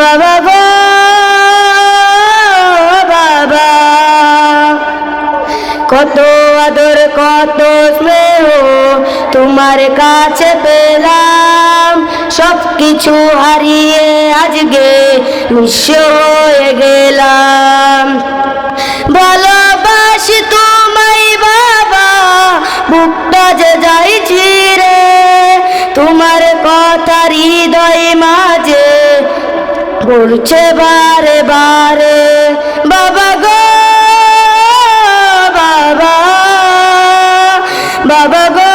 বাবা বাবা। কত আদর, কত স্নেহ তোমার কাছে পেলাম। সব কিছু হারিয়ে আজকে নিঃস্ব হয়ে গেলাম। ভালোবাসি তোমায় বাবা, বুকটা যে যাইছি রে তোমার কথা হৃদয় মাঝে বলছে বারে বারে, বাবা গো, বাবা বাবা গো,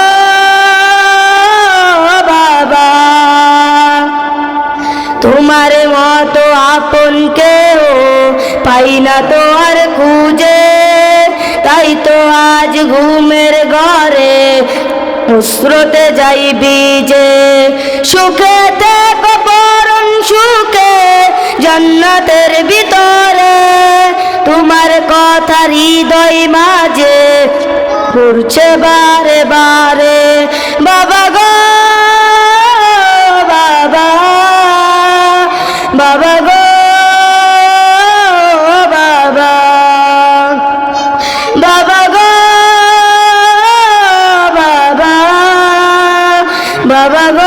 বাবা। তোমার মতো আপন কেউ পাই না তো আর খুঁজে, তাই তো আজ ঘুমের ঘরে স্রোতে যাই বিজে সুখে থেকে পরম সুখে জান্নাতের ভিতরে, তোমার কথা হৃদয় মাঝে ঘুরছে বারে বারে। বাবা গো, বাবা বাবা গো, বাবা। বাবা গো, বাবা বাবা গো।